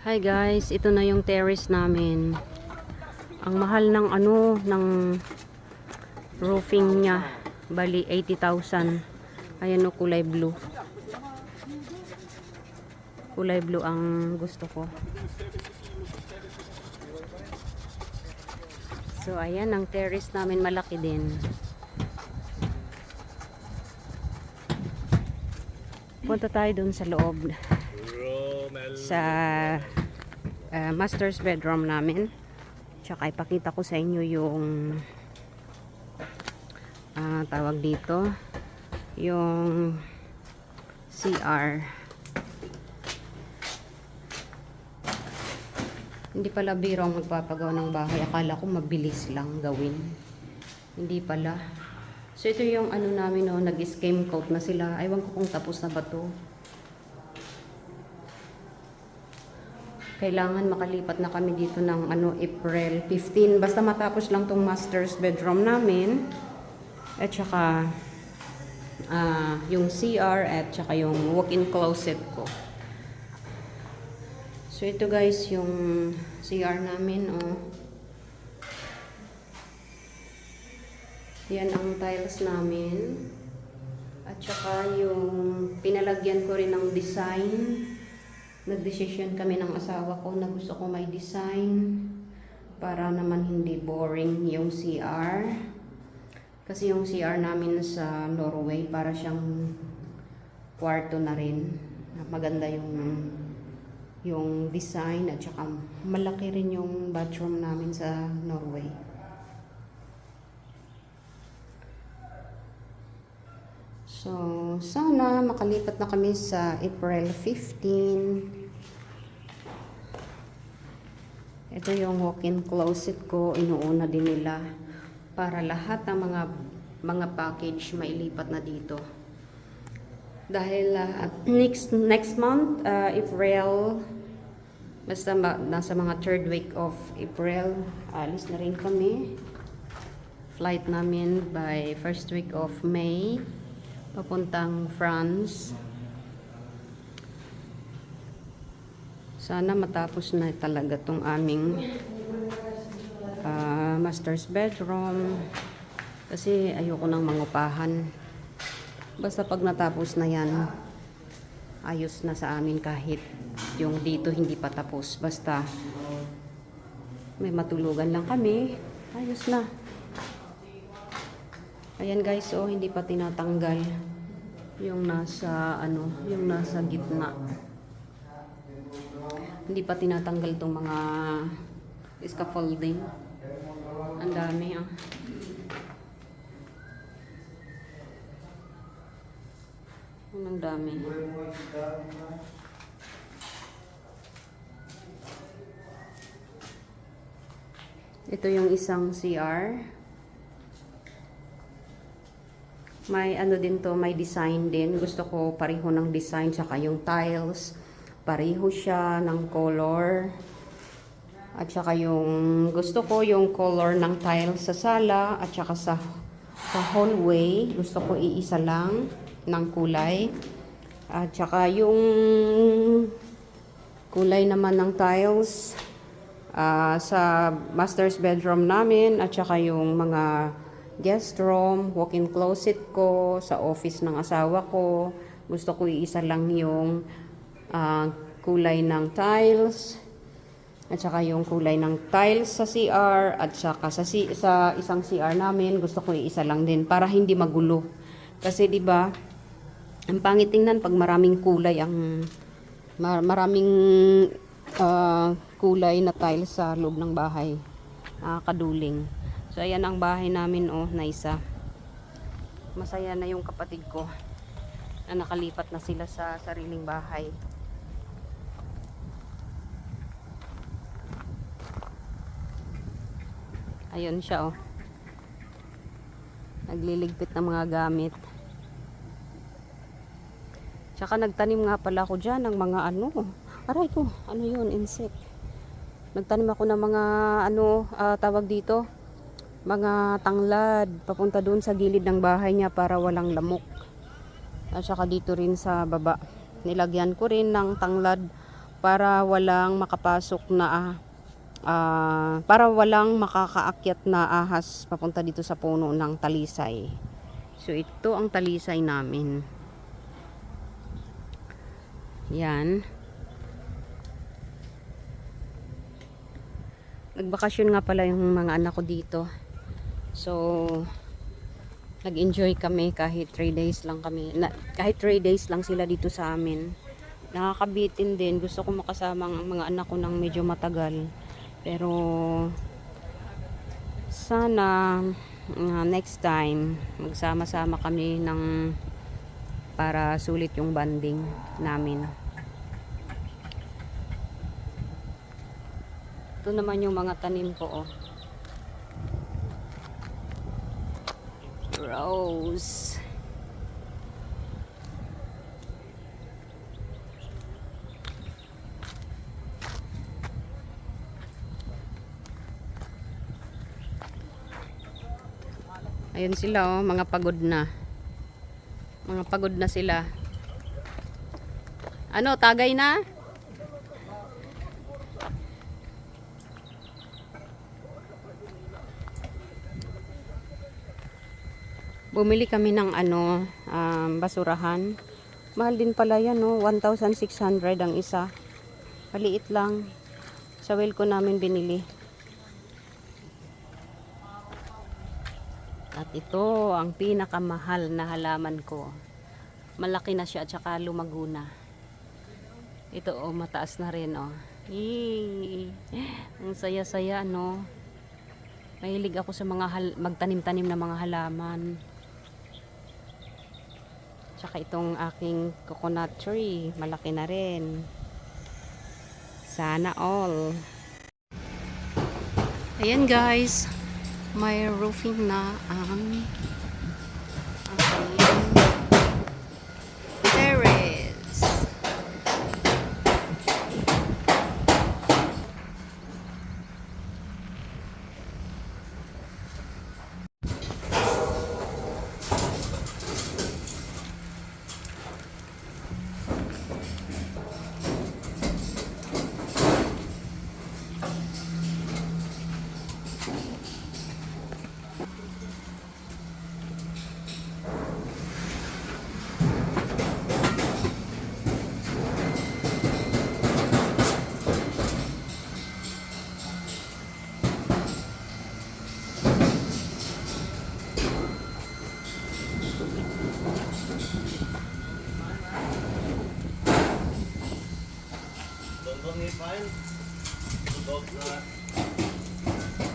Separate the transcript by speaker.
Speaker 1: Hi guys, ito na yung terrace namin. Ang mahal ng ano, ng roofing niya. Bali, 80,000. Ayan o, kulay blue. Kulay blue ang gusto ko. So, ayan, ang terrace namin malaki din. Punta tayo dun sa loob sa uh, master's bedroom namin. Tsaka ipakita ko sa inyo yung ah, tawag dito yung CR. Hindi pala biro ang magpapagawa ng bahay. Akala ko mabilis lang gawin. Hindi pala. So ito yung ano namin no, nag-scheme coat na sila. Aywan ko kung tapos na ba to. Kailangan makalipat na kami dito ng ano April 15 basta matapos lang tong master's bedroom namin at saka ah, yung CR at saka yung walk-in closet ko. So ito guys yung CR namin oh. Yan ang tiles namin. At saka yung pinalagyan ko rin ng design nagdesisyon kami ng asawa ko na gusto ko may design para naman hindi boring yung CR. Kasi yung CR namin sa Norway para siyang kwarto na rin. Maganda yung yung design at saka malaki rin yung bathroom namin sa Norway. So, sana makalipat na kami sa April 15. Ito yung walk-in closet ko, inuuna din nila para lahat ng mga mga package mailipat na dito. Dahil ah, next next month, ah, April basta ma- nasa mga third week of April, alis na rin kami. Flight namin by first week of May papuntang France. Sana matapos na talaga tong aming ah, master's bedroom. Kasi ayoko nang mangupahan. Basta pag natapos na yan, ayos na sa amin kahit yung dito hindi pa tapos. Basta may matulugan lang kami, ayos na. Ayan guys, oh, hindi pa tinatanggal yung nasa ano, yung nasa gitna. Hindi pa tinatanggal tong mga scaffolding. Ang dami ah. Ang dami. Ito yung isang CR. May ano din to, may design din. Gusto ko pareho ng design saka yung tiles. Pareho siya ng color. At saka yung gusto ko yung color ng tiles sa sala at saka sa sa hallway. Gusto ko iisa lang ng kulay. At saka yung kulay naman ng tiles ah, sa master's bedroom namin at saka yung mga guest room, walk-in closet ko, sa office ng asawa ko. Gusto ko iisa lang yung ah, kulay ng tiles at saka yung kulay ng tiles sa CR at saka sa, C- sa isang CR namin gusto ko iisa lang din para hindi magulo. Kasi 'di ba? Ang pangit tingnan pag maraming kulay ang mar- maraming ah, kulay na tiles sa loob ng bahay. Nakakaduling. So ayan ang bahay namin oh, na isa. Masaya na yung kapatid ko na nakalipat na sila sa sariling bahay. Ayun siya oh. Nagliligpit ng mga gamit. Tsaka nagtanim nga pala ako dyan ng mga ano. Aray ko, ano yun, insect. Nagtanim ako ng mga ano, ah, tawag dito, mga tanglad papunta doon sa gilid ng bahay niya para walang lamok. At saka dito rin sa baba. Nilagyan ko rin ng tanglad para walang makapasok na ah, para walang makakaakyat na ahas papunta dito sa puno ng talisay. So ito ang talisay namin. Yan. Nagbakasyon nga pala yung mga anak ko dito. So, nag-enjoy kami kahit 3 days lang kami. Na, kahit 3 days lang sila dito sa amin. Nakakabitin din. Gusto ko makasama ang mga anak ko ng medyo matagal. Pero, sana uh, next time magsama-sama kami ng para sulit yung banding namin. Ito naman yung mga tanim ko, oh. Rose. Ayun sila, oh, mga pagod na. Mga pagod na sila. Ano, tagay na? Bumili kami ng ano, um, basurahan. Mahal din pala yan, no? 1,600 ang isa. Maliit lang. Sa Wilco namin binili. At ito ang pinakamahal na halaman ko. Malaki na siya at saka lumago na. Ito oh, mataas na rin oh. Yee! Ang saya-saya no. Mahilig ako sa mga magtanim-tanim na mga halaman. Tsaka itong aking coconut tree, malaki na rin. Sana all. Ayan guys, may roofing na ang aking
Speaker 2: Dondong ni Pain. Dog na.